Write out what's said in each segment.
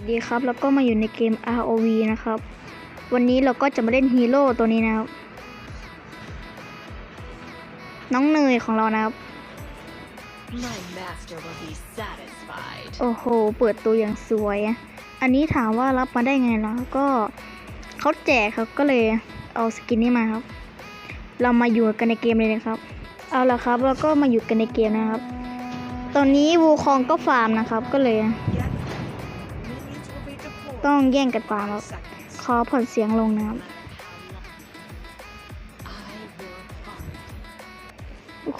สวัสดีครับ แล้วก็มาอยู่ในเกม ROV นะครับ วันนี้เราก็จะมาเล่นฮีโร่ตัวนี้นะครับ น้องเนยของเรานะครับ My master will be satisfied. โอ้โห เปิดตัวอย่างสวยอะอันนี้ถามว่ารับมาได้ไงล่ะก็เขาแจกครับก็เลยเอาสกินนี้มาครับ เรามาอยู่กันในเกมเลยนะครับ เอาละครับ แล้วก็มาอยู่กันในเกมนะครับ ตอนนี้วูคองก็ฟาร์มนะครับก็เลย ต้องแย่งกันฟาร์มครับขอผ่อนเสียงลงนะครับ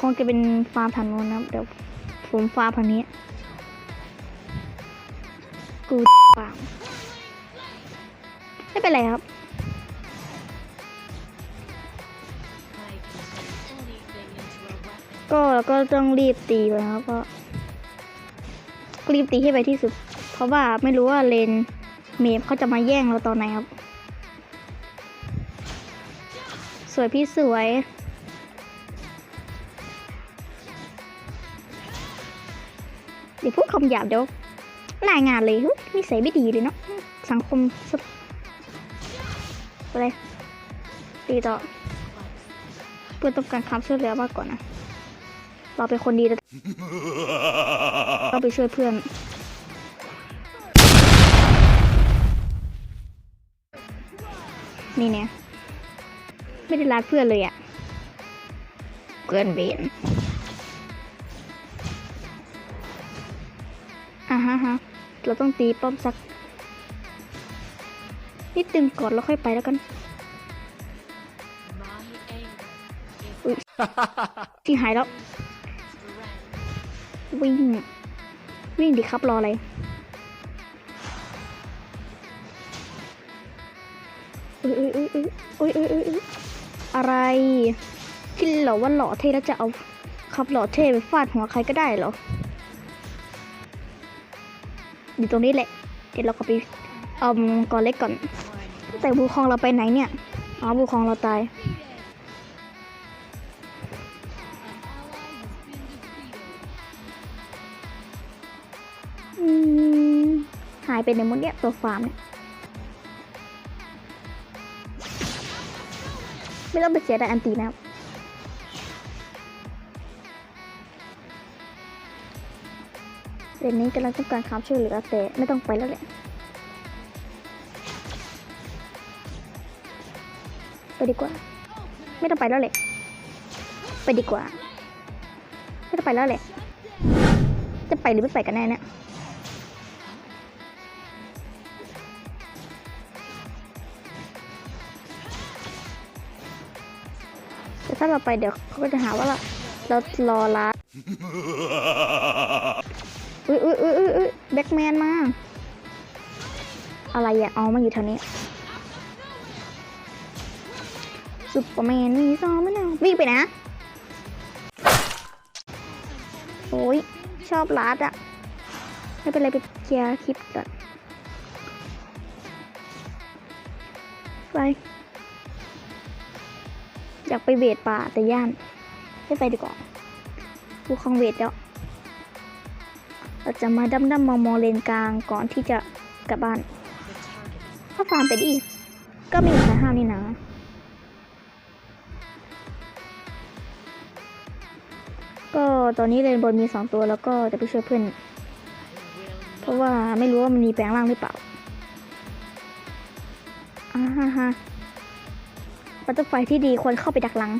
คงจะเป็นฟาร์มทางโน้นนะครับเดี๋ยวผมฟาร์มทางนี้ กูฟาร์มไม่เป็นไรครับก็เราก็ต้องรีบตีไปนะครับเพราะรีบตีให้ไปที่สุด เพราะว่าไม่รู้ว่าเลน เมฟเขาจะมาแย่งเราตอนไหนครับ สวยพี่สวย เดี๋ยวพูดคำหยาบเดี๋ยวรายงานเลยเฮ้ยนิสัยไม่ดีเลยเนาะสังคมสุดไปเลยตีต่อเพื่อต้องการความช่วยเหลือมากกว่านะ เราเป็นคนดีแต่เราไปช่วยเพื่อน นี่เนี่ย ไม่ได้รักเพื่อนเลยอะ่ะ เพื่อนเวนอะฮะฮะเราต้องตีป้อมสัก นิดนึงก่อนแล้วค่อยไปแล้วกัน My anger is อุ้ยที่หายแล้ว strength. วิ่ง วิ่งดิครับรออะไร อุ้ยอุ้ยอุ้ยอุ้ยอุ้ยอุ้ยอุ้ยอะไรคิดเหรอว่าหล่อเท่แล้วจะเอาขับหล่อเท่ไปฟาดหัวใครก็ได้เหรออยู่ตรงนี้แหละ เดี๋ยวเราก็ไปเอามังกรเล็กก่อน แต่บูคองเราไปไหนเนี่ยอ๋อบูคองเราตายหายไปในหมดเนี่ยตัวฟาร์มเนี่ย ไม่ต้องไปเสียดายอันตีนะครับเรนนี้กำลังต้องการความช่วยเหลือแต่ไม่ต้องไปแล้วแหละไปดีกว่า ไม่ต้องไปแล้วแหละไปดีกว่า ไม่ต้องไปแล้วแหละจะไปหรือไม่ไปกันแน่เนี่ย ถ้าเราไปเดี๋ยวเขาก็จะหาว่าเราเรารอร้านอุ้ยอุ้ยอุ้ยอุ้ยอุ้ยแบ็กแมนมา อะไรอะอ๋อมาอยู่แถวนี้ซุปเปอร์แมนมีซอมไม่เอาวิ่งไปนะ โอ้ยชอบรัดอะไม่เป็นไรไปเคลียร์คลิปก่อน ไป อยากไปเวทป่าแต่ย่านไม่ไปดีกว่ากูคองเวทแล้ว เราจะมาดั้มดั้มมองมองเลนกลางก่อนที่จะกลับบ้าน ถ้าฟาร์มไปดิก็ไม่มีใครห้ามนี่นะก็ตอนนี้เลนบนมีสองตัวแล้วก็จะไปช่วยเพื่อน เพราะว่าไม่รู้ว่ามันมีแปลงร่างหรือเปล่าอ่าฮะฮะ บัตเตอร์ไฟที่ดีควรเข้าไปดักหลัง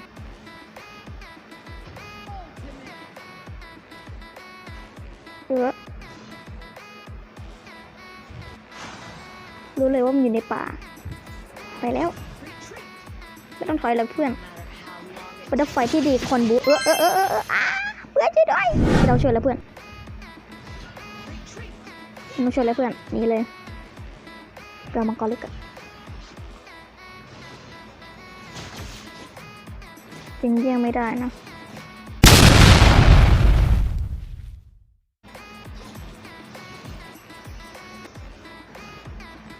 เออรู้เลยว่ามันอยู่ในป่า ไปแล้ว ไม่ต้องถอยแล้วเพื่อนบัตเตอร์ไฟที่ดีคนบูเออเออเออเออเอออ้าเพื่อนช่วยด้วยไม่ต้องช่วยแล้วเพื่อนไม่ต้องช่วยแล้วเพื่อนนี่เลยเปลมังกรเล็กอะ จริงเยี่ยงไม่ได้นะ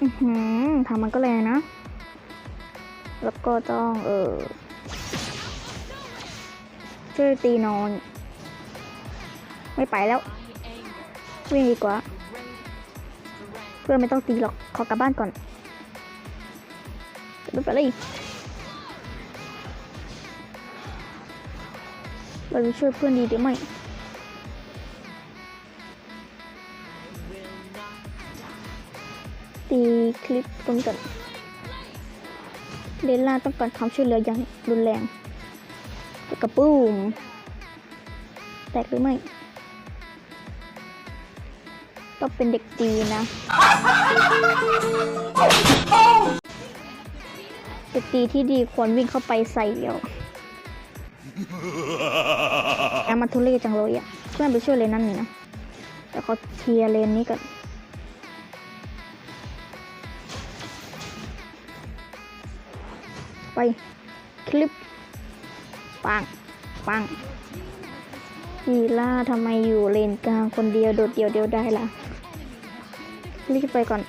อือหือทางมันก็แรงนะ แล้วก็ต้องเออช่วยตีนอน ไม่ไปแล้ว วิ่งดีกว่า เพื่อนไม่ต้องตีหรอก ขอกลับบ้านก่อนไปไปเลย เราจะช่วยเพื่อนดีหรือไม่ตีคลิปตรงก่อนเลนล่าต้องการความช่วยเหลืออย่างรุนแรงแกระปุ้มแตกหรือไม่ต้องเป็นเด็กดีนะเด็กดีที่ดีควรวิ่งเข้าไปใส่เดียว มมาทุเรศจังเลยอะเพื่อนไปช่วยเลนนั่นหน่อยนะแต่เขาเคลียร์เลนนี้ก่อนไปคลิปปังปังวีล่าทำไมอยู่เลนกลางคนเดียวโดดเดียวเดียวได้ล่ะรีบไปก่อน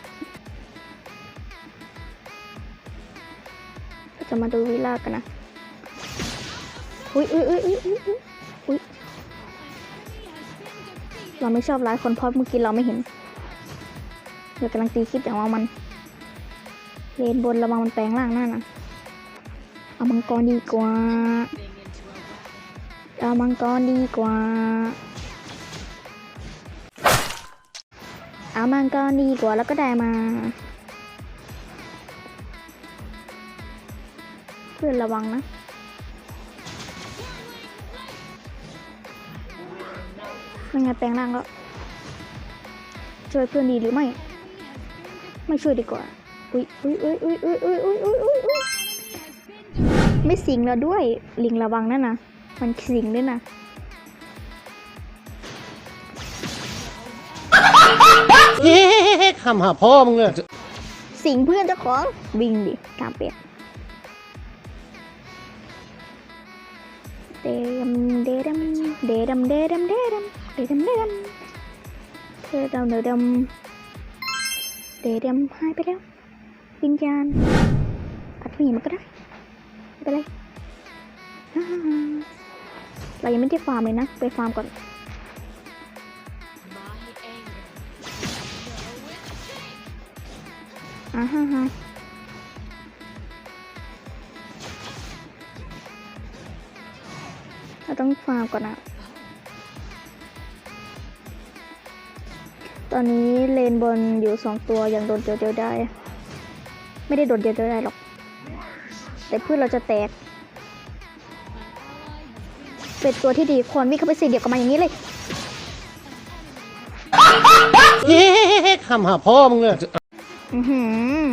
จะมาดูวิลล่ากันนะ อุ้ยอุ้ยอุ้ยอุ้ย อุ้ยอุ๊ยเราไม่ชอบร้ายคนเพราะเมื่อกี้เราไม่เห็นเรากำลังตีคลิปอย่างว่ามันเลนบนระวังมันแปลงร่างหน้านะเอามังกรดีกว่าเอามังกรดีกว่าเอามังกรดีกว่าแล้วก็ได้มาเพื่อนระวังนะ ไม่งั้นแปลงร่างก็ช่วยเพื่อนดีหรือไม่ ไม่ช่วยดีกว่า อุ้ยอุ้ยอุ้ยอุ้ยอุ้ยอุ้ยอุ้ยอุ้ยอุ้ยอุ้ยไม่สิงแล้วด้วยลิงระวังนั่นนะมันสิงด้วยนะเฮ้คำหาพ่อมึงเลยสิงเพื่อนเจ้าของวิ่งดิตามเปียกเดมเดดมเดดมเดดมเดดม เดดมเดดมเดดมเดดมเดดมหายไปแล้ว วิญญาณอัดหมีมันก็ได้ไม่เป็นไรเรายังไม่ได้ฟาร์มเลยนะ ไปฟาร์มก่อนอ่าฮ่าฮ่าเราต้องฟาร์มก่อนนะ ตอนนี้เลนบนอยู่สองตัวยังโดนเดียวเดียวได้ ไม่ได้โดนเดียวเดียวได้หรอก แต่เพื่อนเราจะแตก เป็นตัวที่ดีควรวิ่งเข้าไปสีเดียวกับมันอย่างนี้เลยเฮ้คำหาพ่อมึงเลยอือหือ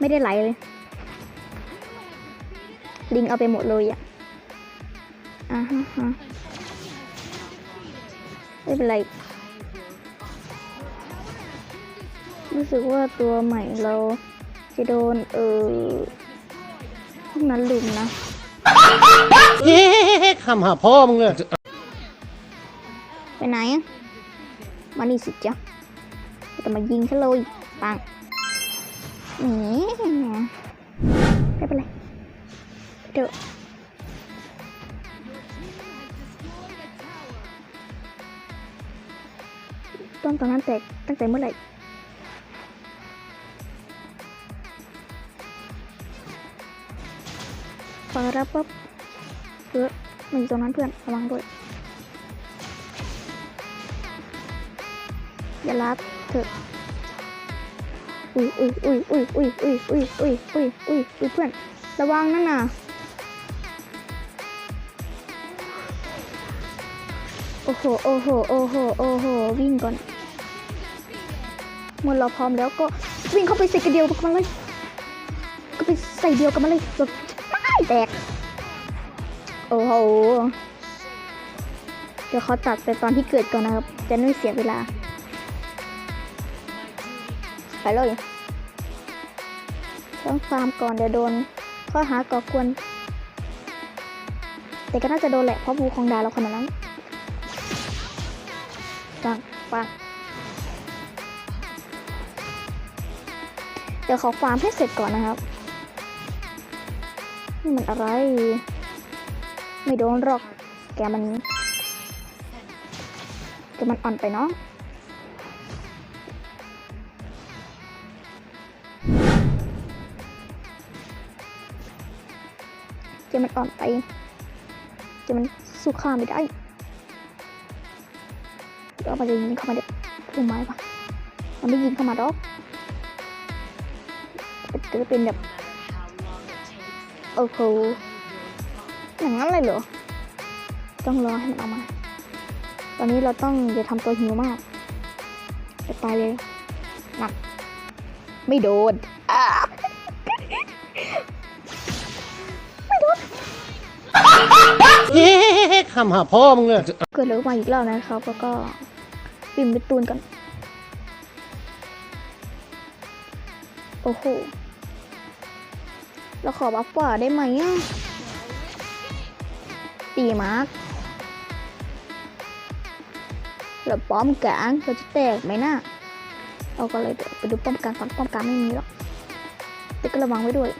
ไม่ได้ไหลเลย ลิงเอาไปหมดเลยอะอ่าฮะฮะไม่เป็นไร รู้สึกว่าตัวใหม่เราจะโดนเออพวกนั้นลุมนะเฮ้คำหาพ่อมึงเลยไปไหนอะมานี่สิจ๊ะจะมายิงฉันเลยปังนี่ไม่เป็นไรเดี๋ยวต้นตอนนั้นแตกตั้งแต่เมื่อไหร่ ปารับปั๊บเออมันอยู่ตรงนั้นเพื่อนระวังด้วย อย่ารับเถอะอุ้ยอุ้ยอุ้ยอุ้ยอุ้ยอุ้ยอุ้ยอุ้ยอุ้ยอุ้ยอุ้ยเพื่อนระวังนั่นน่ะโอ้โหโอ้โหโอ้โหโอ้โหวิ่งก่อนเมื่อเราพร้อมแล้วก็วิ่งเข้าไปใส่กระเดียวกับมันเลย ก็ไปใส่เดียวกับมันเลยแบบ แตก โอ้โห เดี๋ยวเขาตัดไปตอนที่เกิดก่อนนะครับ จะไม่เสียเวลา ไปเลยต้องฟาร์มก่อนเดี๋ยวโดน ข้อหาก่อกวน แต่ก็น่าจะโดนแหละเพราะบูของดาเราขนาดนั้นปังปังเดี๋ยวขอฟาร์มให้เสร็จก่อนนะครับ นี่มันอะไร ไม่โดนหรอก แกมัน แกมันอ่อนไปเนาะแกมันอ่อนไปแกมันสู้ข้าไม่ได้เรามันจะยิงเข้ามาเด็กถูกไหมปะมันไม่ยิงเข้ามาหรอกจะเป็นแบบ โอ้โหอย่างนั้นเลยเหรอ ต้องรอให้มันออกมา ตอนนี้เราต้องอย่าทำตัวหิวมากจะตายเลยหนัก ไม่โดนอ่าเฮ้คำหาพ่อมึงเลยเกิดเรื่องมาอีกแล้วนะครับ แล้วก็ปิ่มไปตูนกัน โอ้โห เราขอบัฟกว่าได้ไหมอะตีมาร์กเราป้อมกลางเราจะแตกไหมนะเราก็เลยไปดูป้อมกลางก่อนป้อมกลางไม่มีหรอกแต่ก็ระวังไว้ด้วย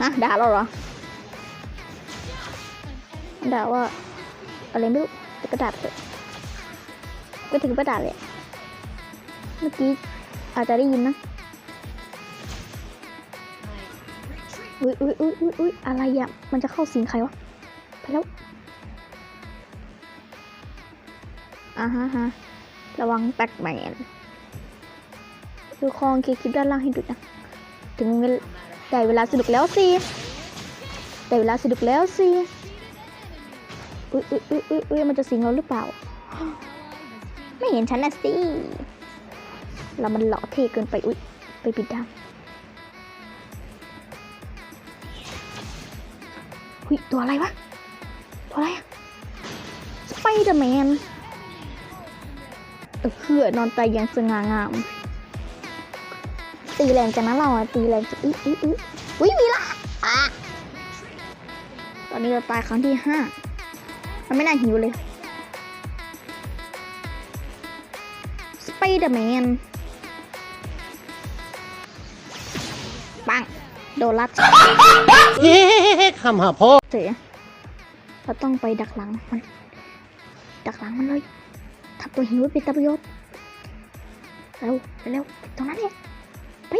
ฮะด่าเราเหรอด่าว่าอะไรไม่รู้แต่ก็ด่าไปเถอะ ก็ถึงก็ด่าเลย เมื่อกี้อาจจะได้ยินนะ อุ้ยอุ้ยอุ้ยอุ้ยอุ้ยอะไรอะ มันจะเข้าสิงใครวะ ไปแล้ว อ่าฮะฮะ ระวังแตกแมนดูคองเคลิปด้านล่างให้ดูนะ ถึงเวลาได้เวลาสนุกแล้วสิ ได้เวลาสนุกแล้วสิ อุ้ยอุ้ยอุ้ยอุ้ยอุ้ยมันจะสิงเราหรือเปล่า ไม่เห็นฉันนะสิเรามันหล่อเท่เกินไปอุ้ยไปปิดดังหุยตัวอะไรวะ ตัวอะไรอะสไปเดอร์แมนเออเขื่อนอนตายอย่างสง่างาม ตีแรงจังนะเราอะตีแรงจังอุ๊ยอุ๊ยอุ๊ยอุ๊ยมีละอะตอนนี้เราตายครั้งที่ห้ามันไม่น่าหิวเลย เดอร์แมนปัง โดนลัดเฮ้คำหาพ่อเสียเราต้องไปดักหลังมัน ดักหลังมันเลยทำตัวหิวให้เป็นตาประโยชน์เร็วไปเร็วไปตรงนั้นเลยไป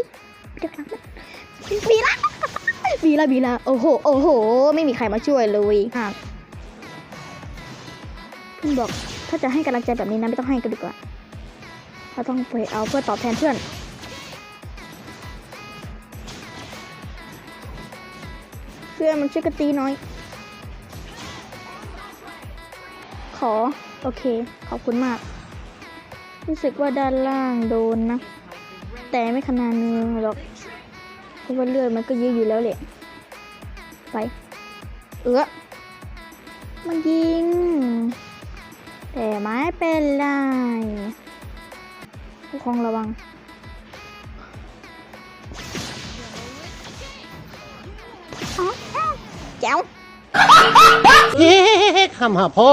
ไปดักหลังมันบีละบีละบีละโอ้โหโอ้โห ไม่มีใครมาช่วยเลยค่ะเพื่อนบอกถ้าจะให้กำลังใจแบบนี้นะไม่ต้องให้ก็ดีกว่า เราต้องไปเอาเพื่อตอบแทนเพื่อน เพื่อนมันช่วยกันตีน้อย ขอ โอเค ขอบคุณมาก รู้สึกว่าด้านล่างโดนนะ แต่ไม่ขนาดนึงหรอก เพราะว่าเลือดมันก็เยอะอยู่แล้วแหละ ไป เออมันยิง แต่ไม่เป็นไร ผู้ครองระวังอ๋อแจ๋วเฮ้คำหาพ่อ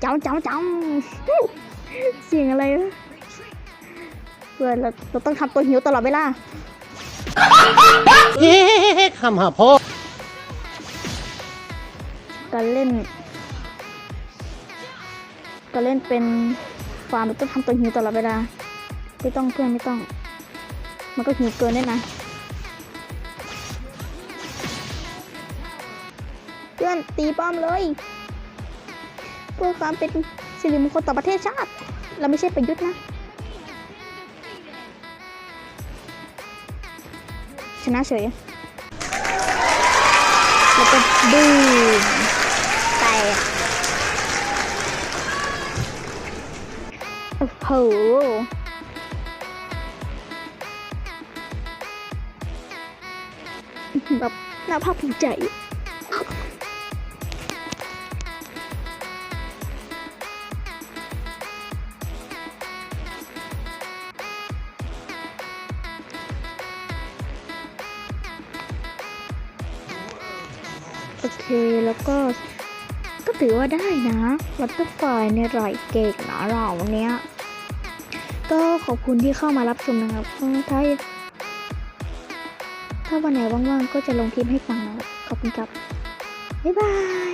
เจ้าเจ้าเจ้าเสียงอะไรวะเพื่อนเราเราต้องทำตัวหิวตลอดเวลาเฮ้คำหาพ่อ การเล่น การเล่นเป็น ฟาร์มเราต้องทำตัวหิวตลอดเวลา ไม่ต้องเพื่อนไม่ต้อง มันก็หิวเกินได้นะ เพื่อนตีป้อมเลยเพื่อความเป็นสิริมงคลต่อประเทศชาติ เราไม่ใช่ประยุทธ์นะชนะเฉยแล้วก็บูมแตกโอ้โห แบบน่าภาคภูมิใจโอเค แล้วก็ ก็ถือว่าได้นะ วัตเตอร์ไฟในไหลเก่งนะเราเนี้ย ก็ขอบคุณที่เข้ามารับชมนะครับถ้าถ้าวันไหนว่างๆก็จะลงคลิปให้ฟังนะครับขอบคุณครับบ๊ายบาย